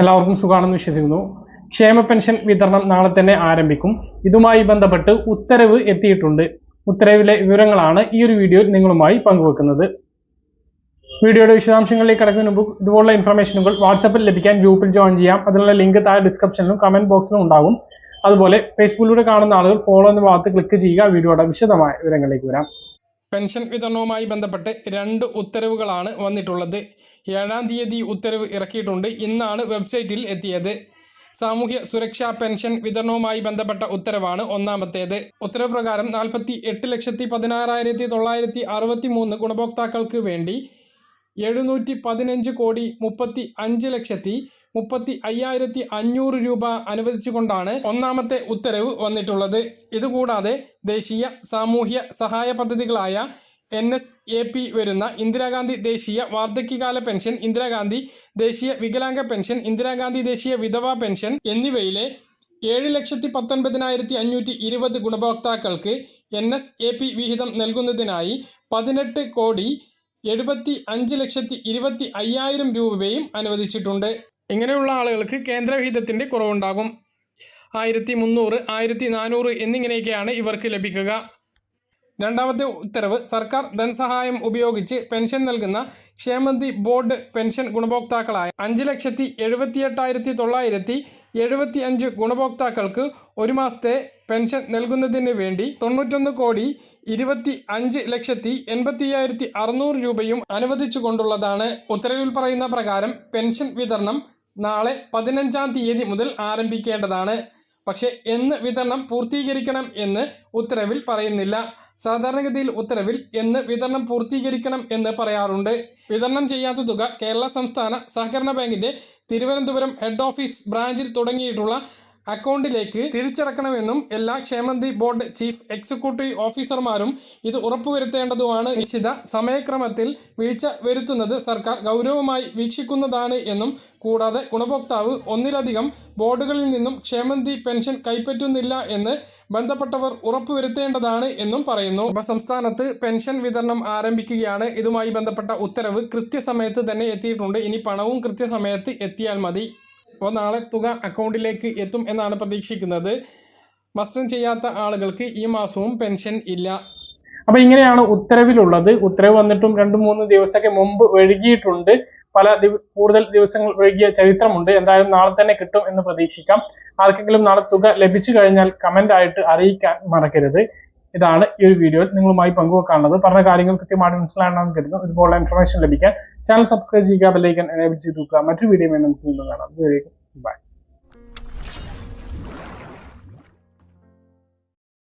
എല്ലാവർക്കും സുഖമാണെന്ന് വിശ്വസിക്കുന്നു. ക്ഷേമ പെൻഷൻ വിതരണം നാളെ തന്നെ ആരംഭിക്കും. ഇതുമായി ബന്ധപ്പെട്ട് ഉത്തരവ് എത്തിയിട്ടുണ്ട്. ഉത്തരവിലെ വിവരങ്ങളാണ് ഈ ഒരു വീഡിയോയിൽ നിങ്ങളുമായി പങ്കുവെക്കുന്നത്. വീഡിയോയുടെ വിശദാംശങ്ങളിലേക്ക് കിടക്കുന്ന മുമ്പ് ഇതുപോലുള്ള ഇൻഫർമേഷനുകൾ വാട്സാപ്പിൽ ലഭിക്കാൻ ഗ്രൂപ്പിൽ ജോയിൻ ചെയ്യാം. അതിനുള്ള ലിങ്ക് താഴെ ഡിസ്ക്രിപ്ഷനിലും കമന്റ് ബോക്സിലും ഉണ്ടാകും. അതുപോലെ ഫേസ്ബുക്കിലൂടെ കാണുന്ന ആളുകൾ ഫോളോ എന്ന ഭാഗത്ത് ക്ലിക്ക് ചെയ്യുക. വീഡിയോയുടെ വിശദമായ വിവരങ്ങളിലേക്ക് വരാം. പെൻഷൻ വിതരണവുമായി ബന്ധപ്പെട്ട് രണ്ട് ഉത്തരവുകളാണ് വന്നിട്ടുള്ളത്. ഏഴാം തീയതി ഉത്തരവ് ഇറക്കിയിട്ടുണ്ട്. ഇന്നാണ് വെബ്സൈറ്റിൽ എത്തിയത്. സാമൂഹ്യ സുരക്ഷാ പെൻഷൻ വിതരണവുമായി ബന്ധപ്പെട്ട ഉത്തരവാണ് ഒന്നാമത്തേത്. ഉത്തരവ് പ്രകാരം നാൽപ്പത്തി എട്ട് ലക്ഷത്തി പതിനാറായിരത്തി തൊള്ളായിരത്തി അറുപത്തി മൂന്ന് ഗുണഭോക്താക്കൾക്ക് വേണ്ടി എഴുന്നൂറ്റി പതിനഞ്ച് കോടി മുപ്പത്തി അഞ്ച് ലക്ഷത്തി മുപ്പത്തി അയ്യായിരത്തി അഞ്ഞൂറ് രൂപ അനുവദിച്ചുകൊണ്ടാണ് ഒന്നാമത്തെ ഉത്തരവ് വന്നിട്ടുള്ളത്. ഇതുകൂടാതെ ദേശീയ സാമൂഹ്യ സഹായ പദ്ധതികളായ എൻ എസ് എ പി വരുന്ന ഇന്ദിരാഗാന്ധി ദേശീയ വാർദ്ധക്യകാല പെൻഷൻ ഇന്ദിരാഗാന്ധി ദേശീയ വികലാംഗ പെൻഷൻ ഇന്ദിരാഗാന്ധി ദേശീയ വിധവാ പെൻഷൻ എന്നിവയിലെ ഏഴ് ലക്ഷത്തി പത്തൊൻപതിനായിരത്തി അഞ്ഞൂറ്റി ഇരുപത് ഗുണഭോക്താക്കൾക്ക് എൻ എസ് എ പി വിഹിതം നൽകുന്നതിനായി പതിനെട്ട് കോടി എഴുപത്തി അഞ്ച് ലക്ഷത്തി ഇരുപത്തി അയ്യായിരം രൂപയും അനുവദിച്ചിട്ടുണ്ട്. ഇങ്ങനെയുള്ള ആളുകൾക്ക് കേന്ദ്രവിഹിതത്തിന്റെ കുറവുണ്ടാകും. ആയിരത്തി മുന്നൂറ് ആയിരത്തി നാനൂറ് എന്നിങ്ങനെയൊക്കെയാണ് ഇവർക്ക് ലഭിക്കുക. രണ്ടാമത്തെ ഉത്തരവ് സർക്കാർ ധനസഹായം ഉപയോഗിച്ച് പെൻഷൻ നൽകുന്ന ക്ഷേമനിധി ബോർഡ് പെൻഷൻ ഗുണഭോക്താക്കളായ അഞ്ച് ലക്ഷത്തി എഴുപത്തിയെട്ടായിരത്തി തൊള്ളായിരത്തി എഴുപത്തി അഞ്ച് ഗുണഭോക്താക്കൾക്ക് ഒരു മാസത്തെ പെൻഷൻ നൽകുന്നതിന് വേണ്ടി തൊണ്ണൂറ്റൊന്ന് കോടി ഇരുപത്തി അഞ്ച് ലക്ഷത്തി എൺപത്തി അയ്യായിരത്തി അറുന്നൂറ് രൂപയും അനുവദിച്ചുകൊണ്ടുള്ളതാണ്. ഉത്തരവിൽ പറയുന്ന പ്രകാരം പെൻഷൻ വിതരണം നാളെ പതിനഞ്ചാം തീയതി മുതൽ ആരംഭിക്കേണ്ടതാണ്. പക്ഷേ എന്ന് വിതരണം പൂർത്തീകരിക്കണം എന്ന് ഉത്തരവിൽ പറയുന്നില്ല. സാധാരണഗതിയിൽ ഉത്തരവിൽ എന്ന് വിതരണം പൂർത്തീകരിക്കണം എന്ന് പറയാറുണ്ട്. വിതരണം ചെയ്യാത്ത തുക കേരള സംസ്ഥാന സഹകരണ ബാങ്കിന്റെ തിരുവനന്തപുരം ഹെഡ് ഓഫീസ് ബ്രാഞ്ചിൽ തുടങ്ങിയിട്ടുള്ള അക്കൗണ്ടിലേക്ക് തിരിച്ചടക്കണമെന്നും എല്ലാ ക്ഷേമന്തി ബോർഡ് ചീഫ് എക്സിക്യൂട്ടീവ് ഓഫീസർമാരും ഇത് ഉറപ്പുവരുത്തേണ്ടതുമാണ്. നിശ്ചിത സമയക്രമത്തിൽ വീഴ്ച വരുത്തുന്നത് സർക്കാർ ഗൗരവമായി വീക്ഷിക്കുന്നതാണ് എന്നും കൂടാതെ ഗുണഭോക്താവ് ഒന്നിലധികം ബോർഡുകളിൽ നിന്നും ക്ഷേമന്തി പെൻഷൻ കൈപ്പറ്റുന്നില്ല എന്ന് ബന്ധപ്പെട്ടവർ ഉറപ്പുവരുത്തേണ്ടതാണ് എന്നും പറയുന്നു. അപ്പോൾ സംസ്ഥാനത്ത് പെൻഷൻ വിതരണം ആരംഭിക്കുകയാണ്. ഇതുമായി ബന്ധപ്പെട്ട ഉത്തരവ് കൃത്യസമയത്ത് തന്നെ എത്തിയിട്ടുണ്ട്. ഇനി പണവും കൃത്യസമയത്ത് എത്തിയാൽ മതി. അപ്പോൾ നാളെ തുക അക്കൗണ്ടിലേക്ക് എത്തും എന്നാണ് പ്രതീക്ഷിക്കുന്നത്. മസ്റ്റം ചെയ്യാത്ത ആളുകൾക്ക് ഈ മാസവും പെൻഷൻ ഇല്ല. അപ്പൊ ഇങ്ങനെയാണ് ഉത്തരവിലുള്ളത്. ഉത്തരവ് വന്നിട്ടും രണ്ട് മൂന്ന് ദിവസമൊക്കെ മുമ്പ് ഒഴുകിയിട്ടുണ്ട്. പല കൂടുതൽ ദിവസങ്ങൾ ഒഴുകിയ ചരിത്രമുണ്ട്. എന്തായാലും നാളെ തന്നെ കിട്ടും എന്ന് പ്രതീക്ഷിക്കാം. ആർക്കെങ്കിലും നാളെ തുക ലഭിച്ചു കഴിഞ്ഞാൽ കമന്റ് ആയിട്ട് അറിയിക്കാൻ മറക്കരുത്. ഇതാണ് ഈ ഒരു വീഡിയോയിൽ നിങ്ങളുമായി പങ്കുവെക്കാനുള്ളത്. പറഞ്ഞ കാര്യങ്ങൾ കൃത്യമായിട്ട് മനസ്സിലാണെന്ന് കരുതുന്നു. ഇതുപോലുള്ള ഇൻഫർമേഷൻ ലഭിക്കാൻ ചാനൽ സബ്സ്ക്രൈബ് ചെയ്യുക ബെല്ലൈക്കൻ എനേബിൾ ചെയ്ത് വെക്കുക. മറ്റൊരു വീഡിയോ നമുക്ക് വീണ്ടും കാണാം. ബൈ